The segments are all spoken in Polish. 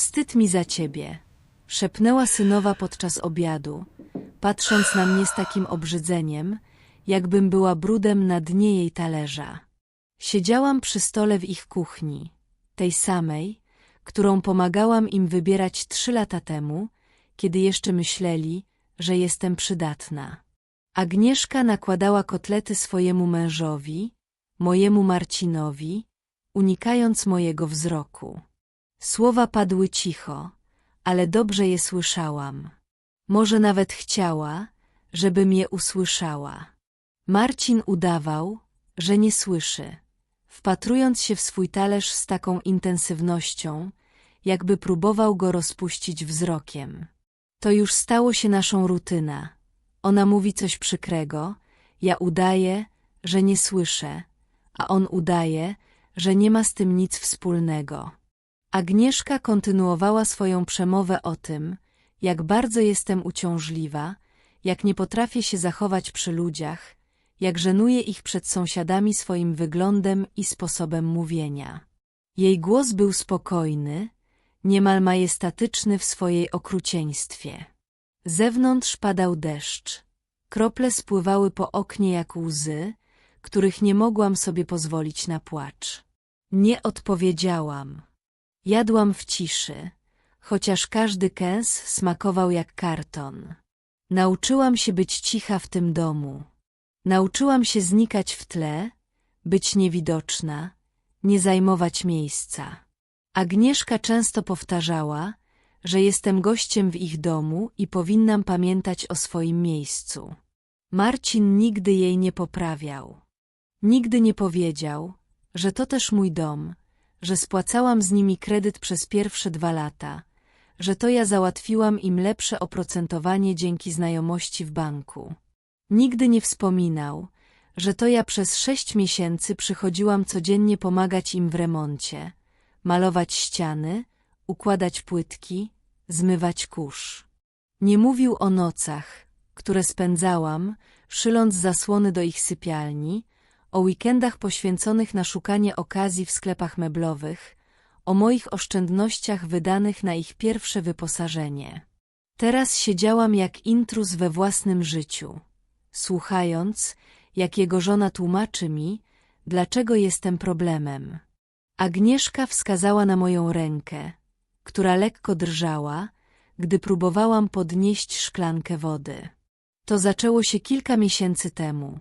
Wstyd mi za ciebie, szepnęła synowa podczas obiadu, patrząc na mnie z takim obrzydzeniem, jakbym była brudem na dnie jej talerza. Siedziałam przy stole w ich kuchni, tej samej, którą pomagałam im wybierać trzy lata temu, kiedy jeszcze myśleli, że jestem przydatna. Agnieszka nakładała kotlety swojemu mężowi, mojemu Marcinowi, unikając mojego wzroku. Słowa padły cicho, ale dobrze je słyszałam. Może nawet chciała, żebym je usłyszała. Marcin udawał, że nie słyszy, wpatrując się w swój talerz z taką intensywnością, jakby próbował go rozpuścić wzrokiem. To już stało się naszą rutyna. Ona mówi coś przykrego, ja udaję, że nie słyszę, a on udaje, że nie ma z tym nic wspólnego. Agnieszka kontynuowała swoją przemowę o tym, jak bardzo jestem uciążliwa, jak nie potrafię się zachować przy ludziach, jak żenuję ich przed sąsiadami swoim wyglądem i sposobem mówienia. Jej głos był spokojny, niemal majestatyczny w swojej okrucieństwie. Zewnątrz padał deszcz. Krople spływały po oknie jak łzy, których nie mogłam sobie pozwolić na płacz. Nie odpowiedziałam. Jadłam w ciszy, chociaż każdy kęs smakował jak karton. Nauczyłam się być cicha w tym domu. Nauczyłam się znikać w tle, być niewidoczna, nie zajmować miejsca. Agnieszka często powtarzała, że jestem gościem w ich domu i powinnam pamiętać o swoim miejscu. Marcin nigdy jej nie poprawiał. Nigdy nie powiedział, że to też mój dom, że spłacałam z nimi kredyt przez pierwsze dwa lata, że to ja załatwiłam im lepsze oprocentowanie dzięki znajomości w banku. Nigdy nie wspominał, że to ja przez sześć miesięcy przychodziłam codziennie pomagać im w remoncie, malować ściany, układać płytki, zmywać kurz. Nie mówił o nocach, które spędzałam, szyląc zasłony do ich sypialni, o weekendach poświęconych na szukanie okazji w sklepach meblowych, o moich oszczędnościach wydanych na ich pierwsze wyposażenie. Teraz siedziałam jak intruz we własnym życiu, słuchając, jak jego żona tłumaczy mi, dlaczego jestem problemem. Agnieszka wskazała na moją rękę, która lekko drżała, gdy próbowałam podnieść szklankę wody. To zaczęło się kilka miesięcy temu.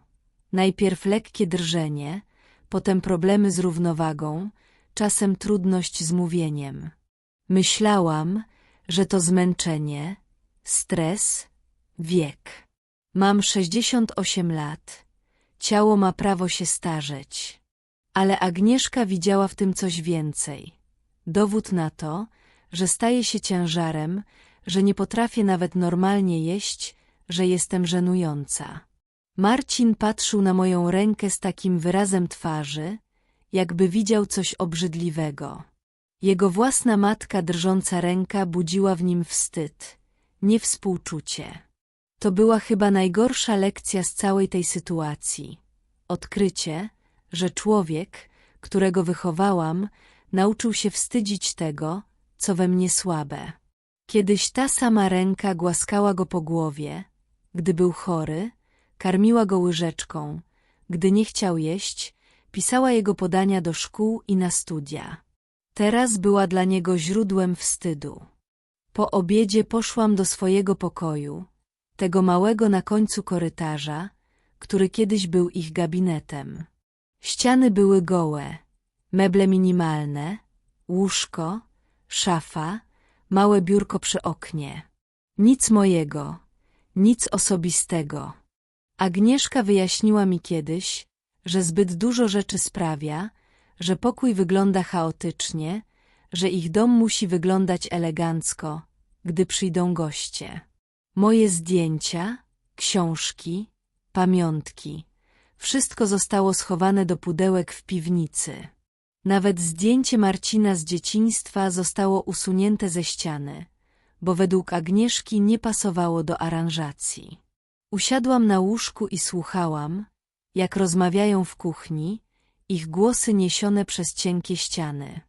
Najpierw lekkie drżenie, potem problemy z równowagą, czasem trudność z mówieniem. Myślałam, że to zmęczenie, stres, wiek. Mam 68 lat. Ciało ma prawo się starzeć. Ale Agnieszka widziała w tym coś więcej. Dowód na to, że staje się ciężarem, że nie potrafię nawet normalnie jeść, że jestem żenująca. Marcin patrzył na moją rękę z takim wyrazem twarzy, jakby widział coś obrzydliwego. Jego własna matka drżąca ręka budziła w nim wstyd, nie współczucie. To była chyba najgorsza lekcja z całej tej sytuacji. Odkrycie, że człowiek, którego wychowałam, nauczył się wstydzić tego, co we mnie słabe. Kiedyś ta sama ręka głaskała go po głowie, gdy był chory, karmiła go łyżeczką, gdy nie chciał jeść, pisała jego podania do szkół i na studia. Teraz była dla niego źródłem wstydu. Po obiedzie poszłam do swojego pokoju, tego małego na końcu korytarza, który kiedyś był ich gabinetem. Ściany były gołe, meble minimalne, łóżko, szafa, małe biurko przy oknie. Nic mojego, nic osobistego. Agnieszka wyjaśniła mi kiedyś, że zbyt dużo rzeczy sprawia, że pokój wygląda chaotycznie, że ich dom musi wyglądać elegancko, gdy przyjdą goście. Moje zdjęcia, książki, pamiątki, wszystko zostało schowane do pudełek w piwnicy. Nawet zdjęcie Marcina z dzieciństwa zostało usunięte ze ściany, bo według Agnieszki nie pasowało do aranżacji. Usiadłam na łóżku i słuchałam, jak rozmawiają w kuchni, ich głosy niesione przez cienkie ściany.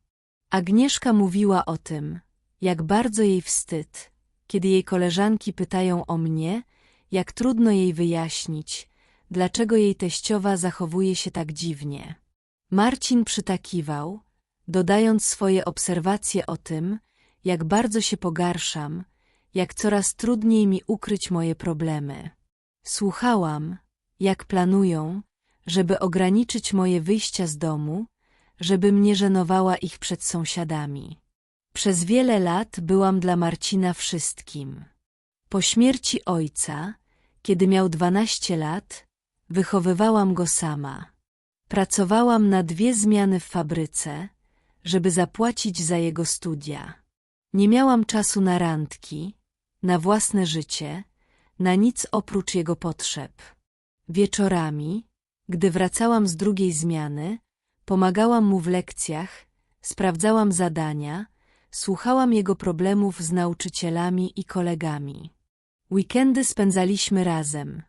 Agnieszka mówiła o tym, jak bardzo jej wstyd, kiedy jej koleżanki pytają o mnie, jak trudno jej wyjaśnić, dlaczego jej teściowa zachowuje się tak dziwnie. Marcin przytakiwał, dodając swoje obserwacje o tym, jak bardzo się pogarszam, jak coraz trudniej mi ukryć moje problemy. Słuchałam, jak planują, żeby ograniczyć moje wyjścia z domu, żebym nie żenowała ich przed sąsiadami. Przez wiele lat byłam dla Marcina wszystkim. Po śmierci ojca, kiedy miał dwanaście lat, wychowywałam go sama. Pracowałam na dwie zmiany w fabryce, żeby zapłacić za jego studia. Nie miałam czasu na randki, na własne życie, na nic oprócz jego potrzeb. Wieczorami, gdy wracałam z drugiej zmiany, pomagałam mu w lekcjach, sprawdzałam zadania, słuchałam jego problemów z nauczycielami i kolegami. Weekendy spędzaliśmy razem.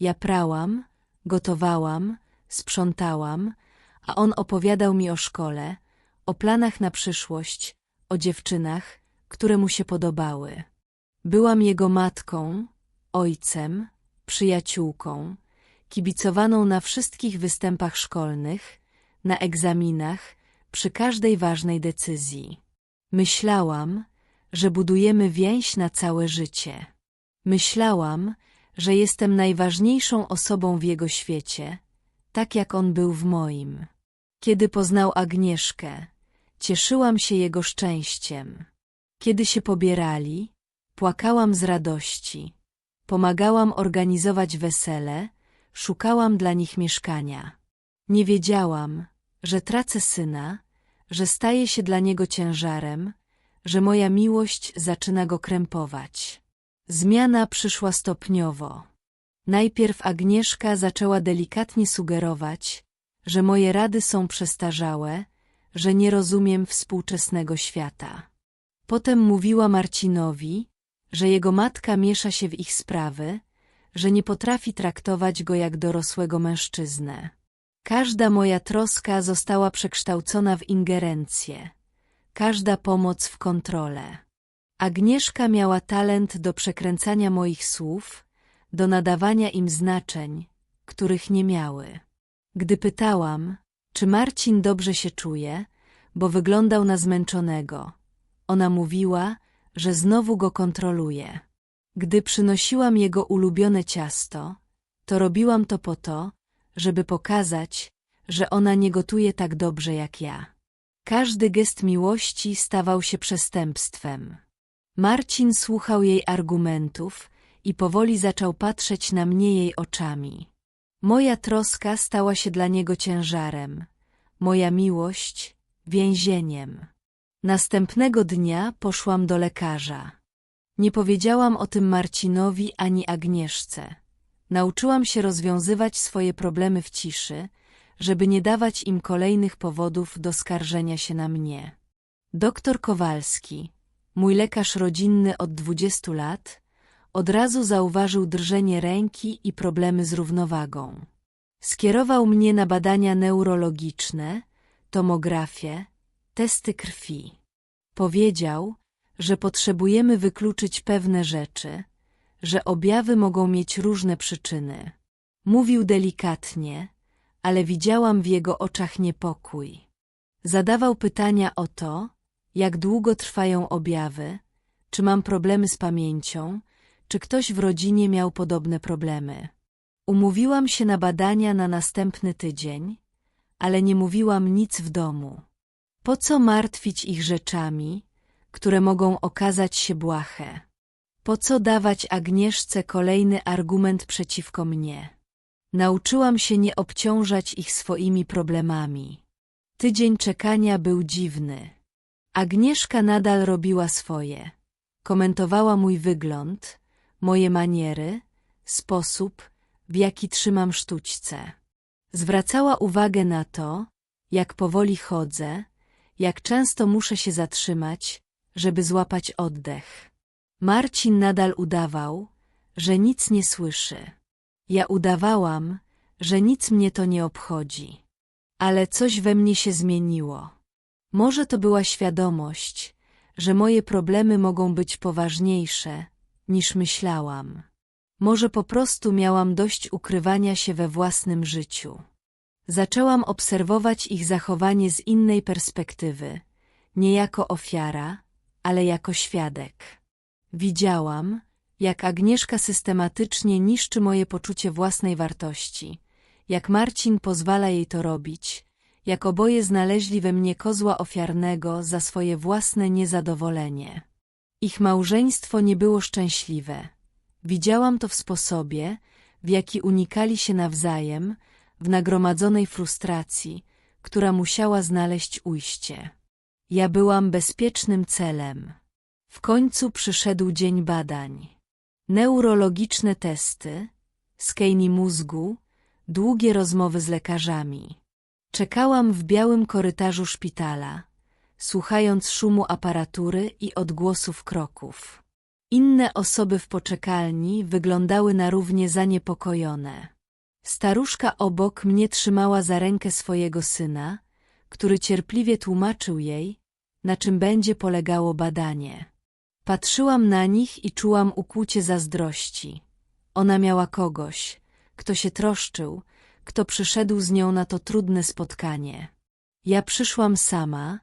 Ja prałam, gotowałam, sprzątałam, a on opowiadał mi o szkole, o planach na przyszłość, o dziewczynach, które mu się podobały. Byłam jego matką, ojcem, przyjaciółką, kibicowaną na wszystkich występach szkolnych, na egzaminach, przy każdej ważnej decyzji. Myślałam, że budujemy więź na całe życie. Myślałam, że jestem najważniejszą osobą w jego świecie, tak jak on był w moim. Kiedy poznał Agnieszkę, cieszyłam się jego szczęściem. Kiedy się pobierali, płakałam z radości. Pomagałam organizować wesele, szukałam dla nich mieszkania. Nie wiedziałam, że tracę syna, że staje się dla niego ciężarem, że moja miłość zaczyna go krępować. Zmiana przyszła stopniowo. Najpierw Agnieszka zaczęła delikatnie sugerować, że moje rady są przestarzałe, że nie rozumiem współczesnego świata. Potem mówiła Marcinowi, że jego matka miesza się w ich sprawy, że nie potrafi traktować go jak dorosłego mężczyznę. Każda moja troska została przekształcona w ingerencję, każda pomoc w kontrolę. Agnieszka miała talent do przekręcania moich słów, do nadawania im znaczeń, których nie miały. Gdy pytałam, czy Marcin dobrze się czuje, bo wyglądał na zmęczonego, ona mówiła, że znowu go kontroluje. Gdy przynosiłam jego ulubione ciasto, to robiłam to po to, żeby pokazać, że ona nie gotuje tak dobrze jak ja. Każdy gest miłości stawał się przestępstwem. Marcin słuchał jej argumentów i powoli zaczął patrzeć na mnie jej oczami. Moja troska stała się dla niego ciężarem, moja miłość więzieniem. Następnego dnia poszłam do lekarza. Nie powiedziałam o tym Marcinowi ani Agnieszce. Nauczyłam się rozwiązywać swoje problemy w ciszy, żeby nie dawać im kolejnych powodów do skarżenia się na mnie. Doktor Kowalski, mój lekarz rodzinny od dwudziestu lat, od razu zauważył drżenie ręki i problemy z równowagą. Skierował mnie na badania neurologiczne, tomografię, testy krwi. Powiedział, że potrzebujemy wykluczyć pewne rzeczy, że objawy mogą mieć różne przyczyny. Mówił delikatnie, ale widziałam w jego oczach niepokój. Zadawał pytania o to, jak długo trwają objawy, czy mam problemy z pamięcią, czy ktoś w rodzinie miał podobne problemy. Umówiłam się na badania na następny tydzień, ale nie mówiłam nic w domu. Po co martwić ich rzeczami, które mogą okazać się błahe? Po co dawać Agnieszce kolejny argument przeciwko mnie? Nauczyłam się nie obciążać ich swoimi problemami. Tydzień czekania był dziwny. Agnieszka nadal robiła swoje. Komentowała mój wygląd, moje maniery, sposób, w jaki trzymam sztućce. Zwracała uwagę na to, jak powoli chodzę, jak często muszę się zatrzymać, żeby złapać oddech. Marcin nadal udawał, że nic nie słyszy. Ja udawałam, że nic mnie to nie obchodzi. Ale coś we mnie się zmieniło. Może to była świadomość, że moje problemy mogą być poważniejsze, niż myślałam. Może po prostu miałam dość ukrywania się we własnym życiu. Zaczęłam obserwować ich zachowanie z innej perspektywy, nie jako ofiara, ale jako świadek. Widziałam, jak Agnieszka systematycznie niszczy moje poczucie własnej wartości, jak Marcin pozwala jej to robić, jak oboje znaleźli we mnie kozła ofiarnego za swoje własne niezadowolenie. Ich małżeństwo nie było szczęśliwe. Widziałam to w sposobie, w jaki unikali się nawzajem, w nagromadzonej frustracji, która musiała znaleźć ujście. Ja byłam bezpiecznym celem. W końcu przyszedł dzień badań. Neurologiczne testy, skejni mózgu, długie rozmowy z lekarzami. Czekałam w białym korytarzu szpitala, słuchając szumu aparatury i odgłosów kroków. Inne osoby w poczekalni wyglądały na równie zaniepokojone. Staruszka obok mnie trzymała za rękę swojego syna, który cierpliwie tłumaczył jej, na czym będzie polegało badanie. Patrzyłam na nich i czułam ukłucie zazdrości. Ona miała kogoś, kto się troszczył, kto przyszedł z nią na to trudne spotkanie. Ja przyszłam sama,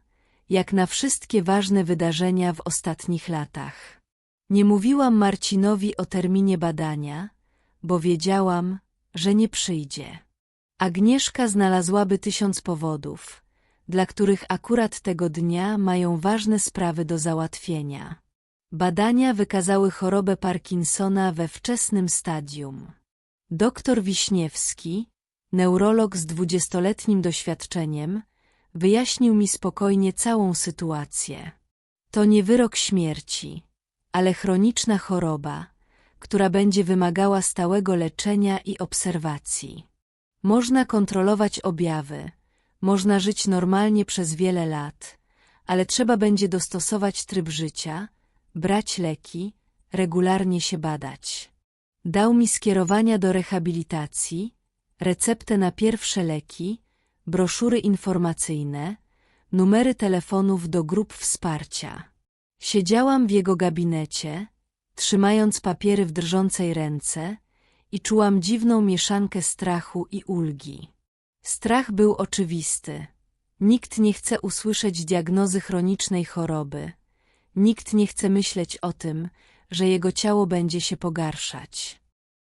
jak na wszystkie ważne wydarzenia w ostatnich latach. Nie mówiłam Marcinowi o terminie badania, bo wiedziałam, że nie przyjdzie. Agnieszka znalazłaby tysiąc powodów, dla których akurat tego dnia mają ważne sprawy do załatwienia. Badania wykazały chorobę Parkinsona we wczesnym stadium. Doktor Wiśniewski, neurolog z dwudziestoletnim doświadczeniem, wyjaśnił mi spokojnie całą sytuację. To nie wyrok śmierci, ale chroniczna choroba, która będzie wymagała stałego leczenia i obserwacji. Można kontrolować objawy, można żyć normalnie przez wiele lat, ale trzeba będzie dostosować tryb życia, brać leki, regularnie się badać. Dał mi skierowania do rehabilitacji, receptę na pierwsze leki, broszury informacyjne, numery telefonów do grup wsparcia. Siedziałam w jego gabinecie, trzymając papiery w drżącej ręce i czułam dziwną mieszankę strachu i ulgi. Strach był oczywisty. Nikt nie chce usłyszeć diagnozy chronicznej choroby. Nikt nie chce myśleć o tym, że jego ciało będzie się pogarszać.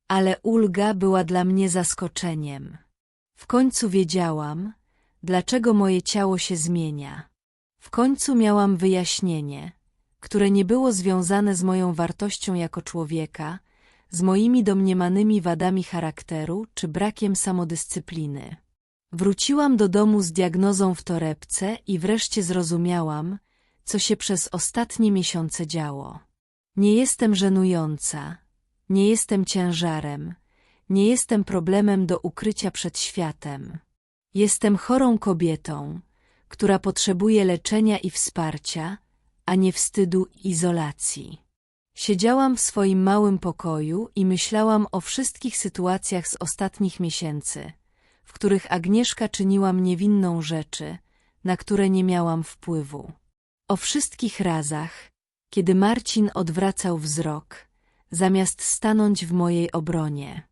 Ale ulga była dla mnie zaskoczeniem. W końcu wiedziałam, dlaczego moje ciało się zmienia. W końcu miałam wyjaśnienie, które nie było związane z moją wartością jako człowieka, z moimi domniemanymi wadami charakteru czy brakiem samodyscypliny. Wróciłam do domu z diagnozą w torebce i wreszcie zrozumiałam, co się przez ostatnie miesiące działo. Nie jestem żenująca, nie jestem ciężarem, nie jestem problemem do ukrycia przed światem. Jestem chorą kobietą, która potrzebuje leczenia i wsparcia, a nie wstydu izolacji. Siedziałam w swoim małym pokoju i myślałam o wszystkich sytuacjach z ostatnich miesięcy, w których Agnieszka czyniła mnie winną rzeczy, na które nie miałam wpływu. O wszystkich razach, kiedy Marcin odwracał wzrok, zamiast stanąć w mojej obronie.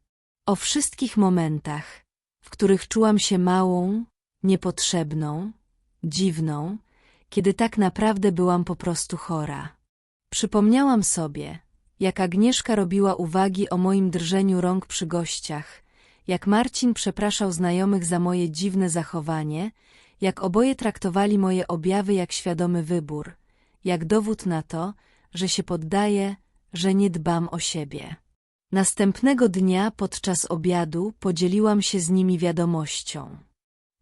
O wszystkich momentach, w których czułam się małą, niepotrzebną, dziwną, kiedy tak naprawdę byłam po prostu chora. Przypomniałam sobie, jak Agnieszka robiła uwagi o moim drżeniu rąk przy gościach, jak Marcin przepraszał znajomych za moje dziwne zachowanie, jak oboje traktowali moje objawy jak świadomy wybór, jak dowód na to, że się poddaję, że nie dbam o siebie. Następnego dnia podczas obiadu podzieliłam się z nimi wiadomością.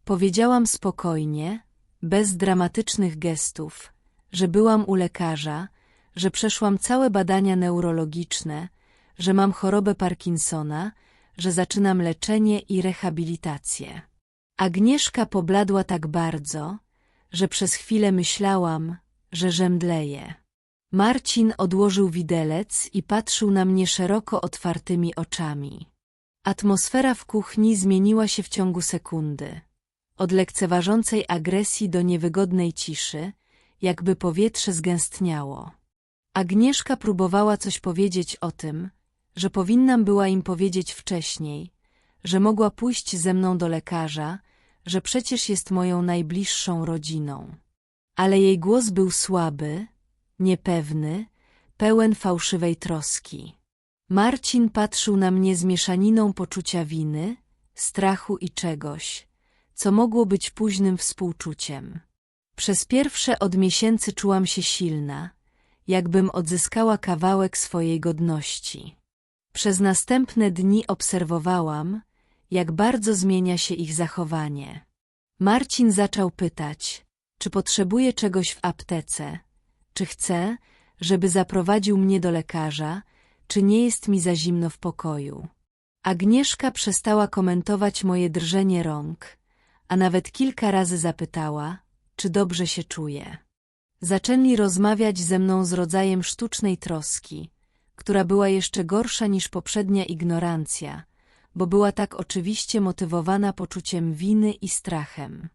Powiedziałam spokojnie, bez dramatycznych gestów, że byłam u lekarza, że przeszłam całe badania neurologiczne, że mam chorobę Parkinsona, że zaczynam leczenie i rehabilitację. Agnieszka pobladła tak bardzo, że przez chwilę myślałam, że żemdleję. Marcin odłożył widelec i patrzył na mnie szeroko otwartymi oczami. Atmosfera w kuchni zmieniła się w ciągu sekundy. Od lekceważącej agresji do niewygodnej ciszy, jakby powietrze zgęstniało. Agnieszka próbowała coś powiedzieć o tym, że powinnam była im powiedzieć wcześniej, że mogła pójść ze mną do lekarza, że przecież jest moją najbliższą rodziną. Ale jej głos był słaby, niepewny, pełen fałszywej troski. Marcin patrzył na mnie z mieszaniną poczucia winy, strachu i czegoś, co mogło być późnym współczuciem. Przez pierwsze od miesięcy czułam się silna, jakbym odzyskała kawałek swojej godności. Przez następne dni obserwowałam, jak bardzo zmienia się ich zachowanie. Marcin zaczął pytać, czy potrzebuje czegoś w aptece, czy chce, żeby zaprowadził mnie do lekarza, czy nie jest mi za zimno w pokoju. Agnieszka przestała komentować moje drżenie rąk, a nawet kilka razy zapytała, czy dobrze się czuję. Zaczęli rozmawiać ze mną z rodzajem sztucznej troski, która była jeszcze gorsza niż poprzednia ignorancja, bo była tak oczywiście motywowana poczuciem winy i strachem.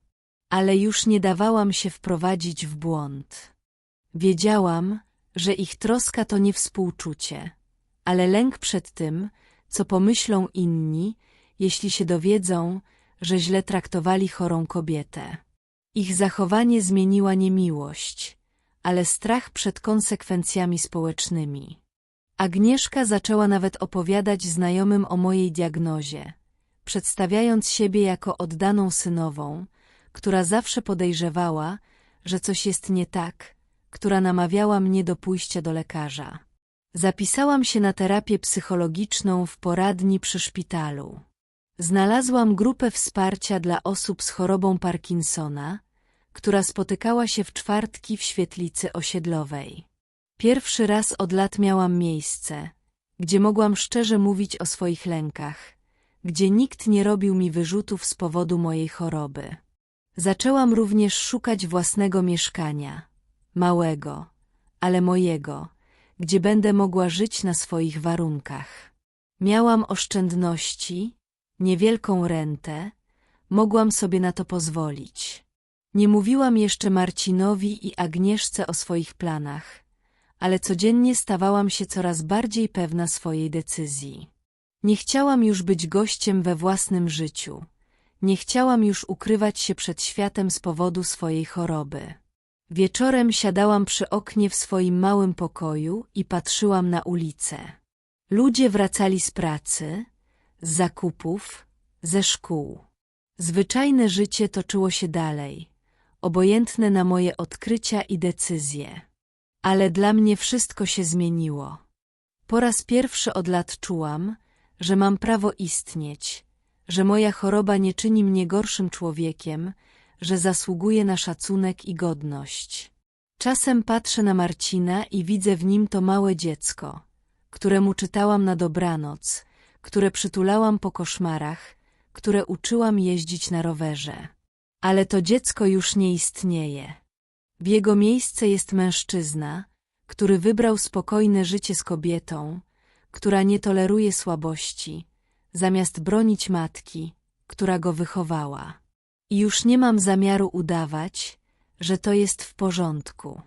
Ale już nie dawałam się wprowadzić w błąd. Wiedziałam, że ich troska to nie współczucie, ale lęk przed tym, co pomyślą inni, jeśli się dowiedzą, że źle traktowali chorą kobietę. Ich zachowanie zmieniła nie miłość, ale strach przed konsekwencjami społecznymi. Agnieszka zaczęła nawet opowiadać znajomym o mojej diagnozie, przedstawiając siebie jako oddaną synową, która zawsze podejrzewała, że coś jest nie tak, która namawiała mnie do pójścia do lekarza. Zapisałam się na terapię psychologiczną w poradni przy szpitalu. Znalazłam grupę wsparcia dla osób z chorobą Parkinsona, która spotykała się w czwartki w świetlicy osiedlowej. Pierwszy raz od lat miałam miejsce, gdzie mogłam szczerze mówić o swoich lękach, gdzie nikt nie robił mi wyrzutów z powodu mojej choroby. Zaczęłam również szukać własnego mieszkania, małego, ale mojego, gdzie będę mogła żyć na swoich warunkach. Miałam oszczędności, niewielką rentę, mogłam sobie na to pozwolić. Nie mówiłam jeszcze Marcinowi i Agnieszce o swoich planach, ale codziennie stawałam się coraz bardziej pewna swojej decyzji. Nie chciałam już być gościem we własnym życiu. Nie chciałam już ukrywać się przed światem z powodu swojej choroby. Wieczorem siadałam przy oknie w swoim małym pokoju i patrzyłam na ulicę. Ludzie wracali z pracy, z zakupów, ze szkół. Zwyczajne życie toczyło się dalej, obojętne na moje odkrycia i decyzje. Ale dla mnie wszystko się zmieniło. Po raz pierwszy od lat czułam, że mam prawo istnieć, że moja choroba nie czyni mnie gorszym człowiekiem, że zasługuje na szacunek i godność. Czasem patrzę na Marcina i widzę w nim to małe dziecko, któremu czytałam na dobranoc, które przytulałam po koszmarach, które uczyłam jeździć na rowerze. Ale to dziecko już nie istnieje. W jego miejsce jest mężczyzna, który wybrał spokojne życie z kobietą, która nie toleruje słabości, zamiast bronić matki, która go wychowała. I już nie mam zamiaru udawać, że to jest w porządku.